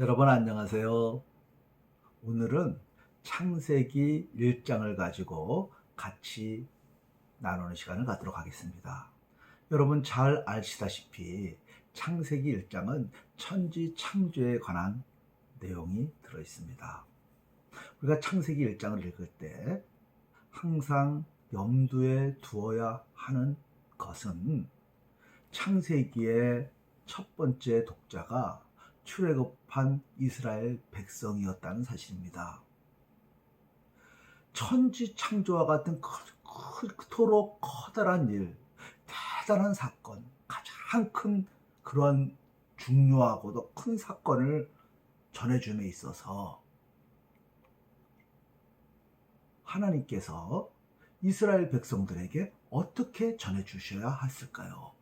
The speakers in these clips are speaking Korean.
여러분 안녕하세요. 오늘은 창세기 1장을 가지고 같이 나누는 시간을 갖도록 하겠습니다. 여러분 잘 아시다시피 창세기 1장은 천지 창조에 관한 내용이 들어 있습니다. 우리가 창세기 1장을 읽을 때 항상 염두에 두어야 하는 것은 창세기의 첫 번째 독자가 출애굽한 이스라엘 백성이었다는 사실입니다. 천지 창조와 같은 그토록 커다란 일, 대단한 사건, 가장 큰 그런 중요하고도 큰 사건을 전해줌에 있어서 하나님께서 이스라엘 백성들에게 어떻게 전해주셔야 했을까요?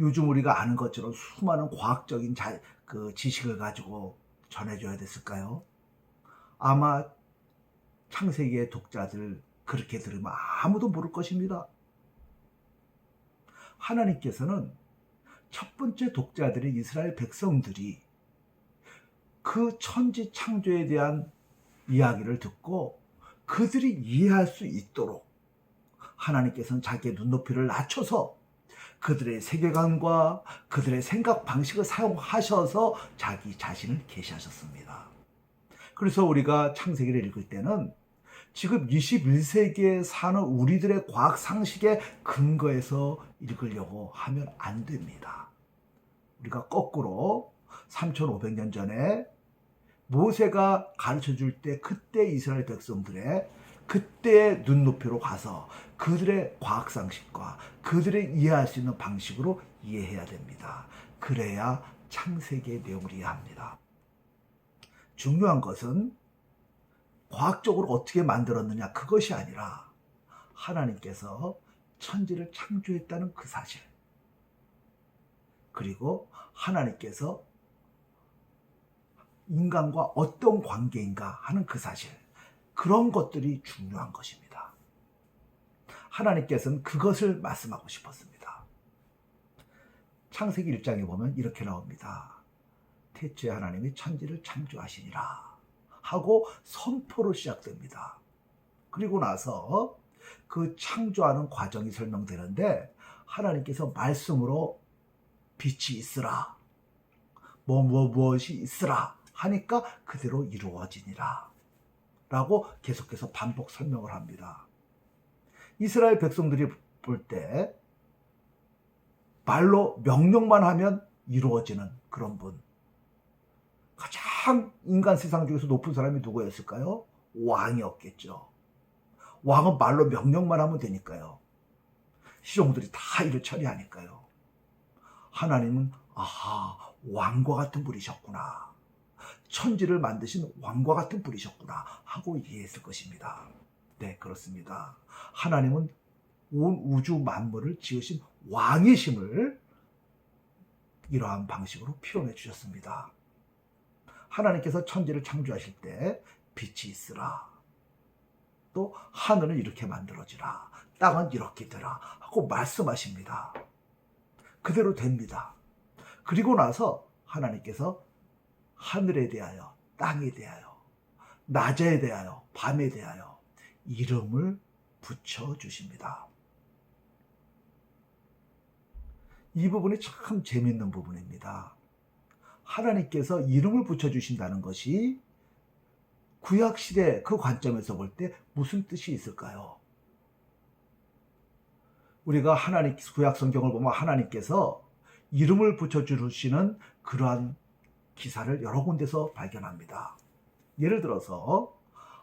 요즘 우리가 아는 것처럼 수많은 과학적인 자, 그 지식을 가지고 전해줘야 됐을까요? 아마 창세기의 독자들 그렇게 들으면 아무도 모를 것입니다. 하나님께서는 첫 번째 독자들인 이스라엘 백성들이 그 천지 창조에 대한 이야기를 듣고 그들이 이해할 수 있도록 하나님께서는 자기의 눈높이를 낮춰서 그들의 세계관과 그들의 생각 방식을 사용하셔서 자기 자신을 계시하셨습니다. 그래서 우리가 창세기를 읽을 때는 지금 21세기에 사는 우리들의 과학 상식에 근거해서 읽으려고 하면 안 됩니다. 우리가 거꾸로 3,500년 전에 모세가 가르쳐 줄 때 그때 이스라엘 백성들의 그때의 눈높이로 가서 그들의 과학 상식과 그들의 이해할 수 있는 방식으로 이해해야 됩니다. 그래야 창세기의 내용을 이해합니다. 중요한 것은 과학적으로 어떻게 만들었느냐 그것이 아니라 하나님께서 천지를 창조했다는 그 사실. 그리고 하나님께서 인간과 어떤 관계인가 하는 그 사실. 그런 것들이 중요한 것입니다. 하나님께서는 그것을 말씀하고 싶었습니다. 창세기 1장에 보면 이렇게 나옵니다. 태초에 하나님이 천지를 창조하시니라 하고 선포로 시작됩니다. 그리고 나서 그 창조하는 과정이 설명되는데 하나님께서 말씀으로 빛이 있으라 뭐, 뭐, 무엇이 있으라 하니까 그대로 이루어지니라 라고 계속해서 반복 설명을 합니다. 이스라엘 백성들이 볼 때 말로 명령만 하면 이루어지는 그런 분. 가장 인간 세상 중에서 높은 사람이 누구였을까요? 왕이었겠죠. 왕은 말로 명령만 하면 되니까요. 시종들이 다 일을 처리하니까요. 하나님은 아하 왕과 같은 분이셨구나. 천지를 만드신 왕과 같은 분이셨구나 하고 이해했을 것입니다. 네, 그렇습니다. 하나님은 온 우주 만물을 지으신 왕이심을 이러한 방식으로 표현해 주셨습니다. 하나님께서 천지를 창조하실 때 빛이 있으라. 또 하늘은 이렇게 만들어지라. 땅은 이렇게 되라. 하고 말씀하십니다. 그대로 됩니다. 그리고 나서 하나님께서 하늘에 대하여, 땅에 대하여, 낮에 대하여, 밤에 대하여 이름을 붙여 주십니다. 이 부분이 참 재밌는 부분입니다. 하나님께서 이름을 붙여 주신다는 것이 구약 시대 그 관점에서 볼 때 무슨 뜻이 있을까요? 우리가 하나님 구약 성경을 보면 하나님께서 이름을 붙여 주시는 그러한 기사를 여러 군데서 발견합니다. 예를 들어서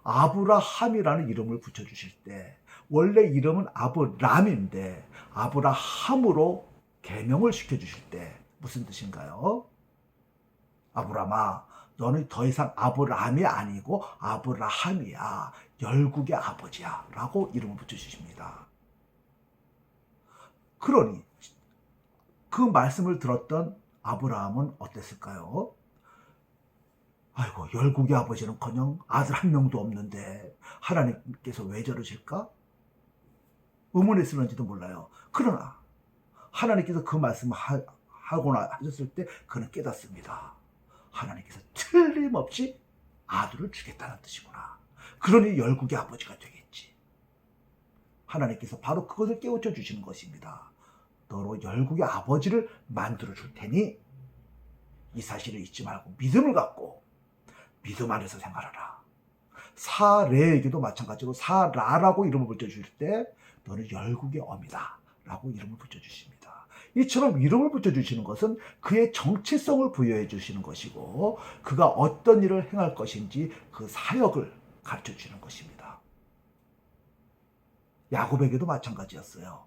아브라함이라는 이름을 붙여 주실 때 원래 이름은 아브람인데 아브라함으로 개명을 시켜 주실 때 무슨 뜻인가요? 아브라마 너는 더 이상 아브람이 아니고 아브라함이야. 열국의 아버지야. 라고 이름을 붙여주십니다. 그러니 그 말씀을 들었던 아브라함은 어땠을까요? 아이고 열국의 아버지는 커녕 아들 한 명도 없는데 하나님께서 왜 저러실까? 의문했을는지도 몰라요. 그러나 하나님께서 그 말씀을 하, 하거나 하셨을 때 그는 깨닫습니다. 하나님께서 틀림없이 아들을 주겠다는 뜻이구나. 그러니 열국의 아버지가 되겠지. 하나님께서 바로 그것을 깨우쳐 주시는 것입니다. 너로 열국의 아버지를 만들어 줄 테니 이 사실을 잊지 말고 믿음을 갖고 믿음 안에서 생활하라. 사레에게도 마찬가지로 사라라고 이름을 붙여줄 때 너는 열국의 어미다 라고 이름을 붙여주십니다. 이처럼 이름을 붙여주시는 것은 그의 정체성을 부여해 주시는 것이고 그가 어떤 일을 행할 것인지 그 사역을 가르쳐 주는 것입니다. 야곱에게도 마찬가지였어요.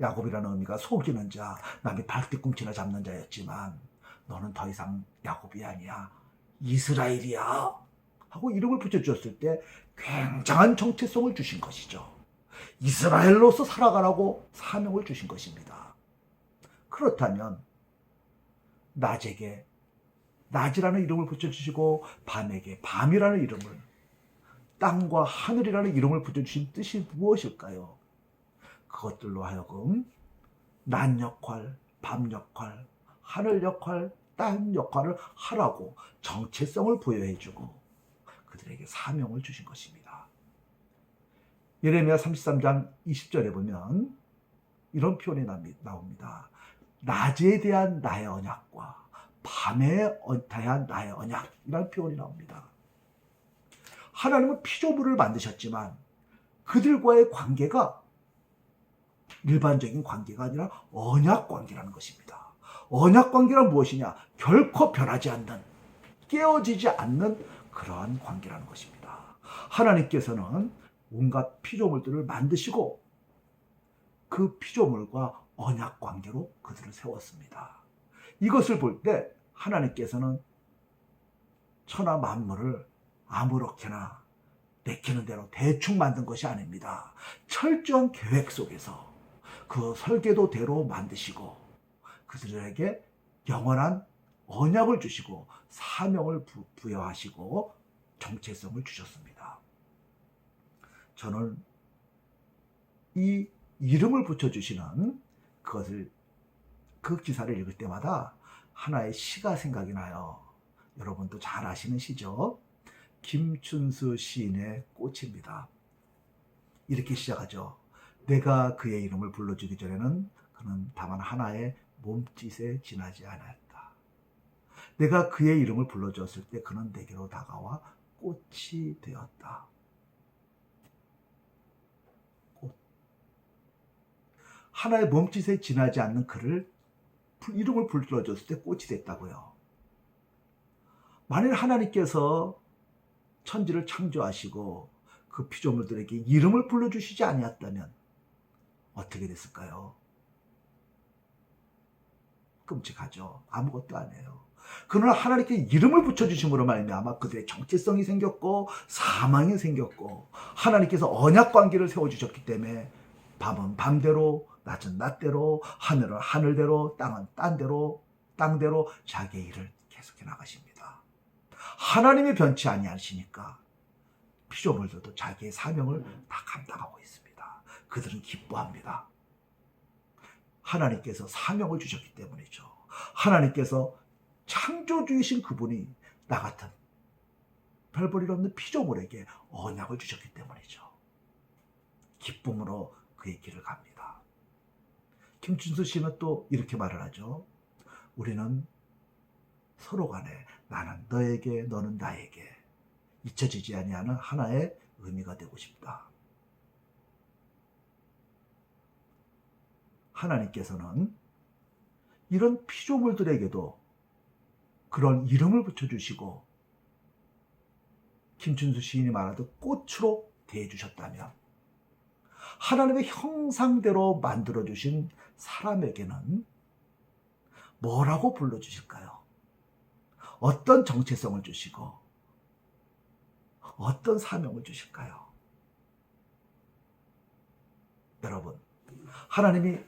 야곱이라는 의미가 속이는 자, 남의 발뒤꿈치나 잡는 자였지만 너는 더 이상 야곱이 아니야. 이스라엘이야. 하고 이름을 붙여주었을 때 굉장한 정체성을 주신 것이죠. 이스라엘로서 살아가라고 사명을 주신 것입니다. 그렇다면 낮에게 낮이라는 이름을 붙여주시고 밤에게 밤이라는 이름을 땅과 하늘이라는 이름을 붙여주신 뜻이 무엇일까요? 그것들로 하여금 낮 역할, 밤 역할, 하늘 역할, 땅 역할을 하라고 정체성을 부여해주고 그들에게 사명을 주신 것입니다. 예레미야 33장 20절에 보면 이런 표현이 나옵니다. 낮에 대한 나의 언약과 밤에 대한 나의 언약이라는 표현이 나옵니다. 하나님은 피조물을 만드셨지만 그들과의 관계가 일반적인 관계가 아니라 언약 관계라는 것입니다. 언약 관계란 무엇이냐? 결코 변하지 않는, 깨어지지 않는 그러한 관계라는 것입니다. 하나님께서는 온갖 피조물들을 만드시고 그 피조물과 언약 관계로 그들을 세웠습니다. 이것을 볼 때 하나님께서는 천하 만물을 아무렇게나 내키는 대로 대충 만든 것이 아닙니다. 철저한 계획 속에서 그 설계도대로 만드시고 그들에게 영원한 언약을 주시고 사명을 부, 여하시고 정체성을 주셨습니다. 저는 이 이름을 붙여주시는 그것을 그 기사를 읽을 때마다 하나의 시가 생각이 나요. 여러분도 잘 아시는 시죠? 김춘수 시인의 꽃입니다. 이렇게 시작하죠. 내가 그의 이름을 불러주기 전에는 그는 다만 하나의 몸짓에 지나지 않았다. 내가 그의 이름을 불러주었을 때 그는 내게로 다가와 꽃이 되었다. 꽃. 하나의 몸짓에 지나지 않는 그를 이름을 불러줬을 때 꽃이 됐다고요. 만일 하나님께서 천지를 창조하시고 그 피조물들에게 이름을 불러주시지 아니었다면 어떻게 됐을까요? 끔찍하죠. 아무것도 안 해요. 그러나 하나님께 이름을 붙여주심으로 말미암아 그들의 정체성이 생겼고 사망이 생겼고 하나님께서 언약 관계를 세워주셨기 때문에 밤은 밤대로 낮은 낮대로 하늘은 하늘대로 땅은 딴대로 땅대로 자기의 일을 계속해 나가십니다. 하나님이 변치 아니하시니까 피조물들도 자기의 사명을 다 감당하고 있습니다. 그들은 기뻐합니다. 하나님께서 사명을 주셨기 때문이죠. 하나님께서 창조주이신 그분이 나 같은 별볼일 없는 피조물에게 언약을 주셨기 때문이죠. 기쁨으로 그의 길을 갑니다. 김춘수 씨는 또 이렇게 말을 하죠. 우리는 서로 간에 나는 너에게 너는 나에게 잊혀지지 아니하는 하나의 의미가 되고 싶다. 하나님께서는 이런 피조물들에게도 그런 이름을 붙여주시고 김춘수 시인이 말하듯 꽃으로 대해주셨다면 하나님의 형상대로 만들어주신 사람에게는 뭐라고 불러주실까요? 어떤 정체성을 주시고 어떤 사명을 주실까요? 여러분, 하나님이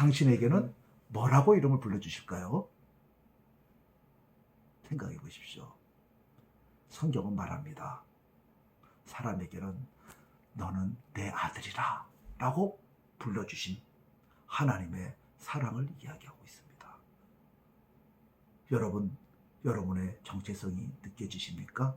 당신에게는 뭐라고 이름을 불러주실까요? 생각해 보십시오. 성경은 말합니다. 사람에게는 너는 내 아들이라 라고 불러주신 하나님의 사랑을 이야기하고 있습니다. 여러분, 여러분의 정체성이 느껴지십니까?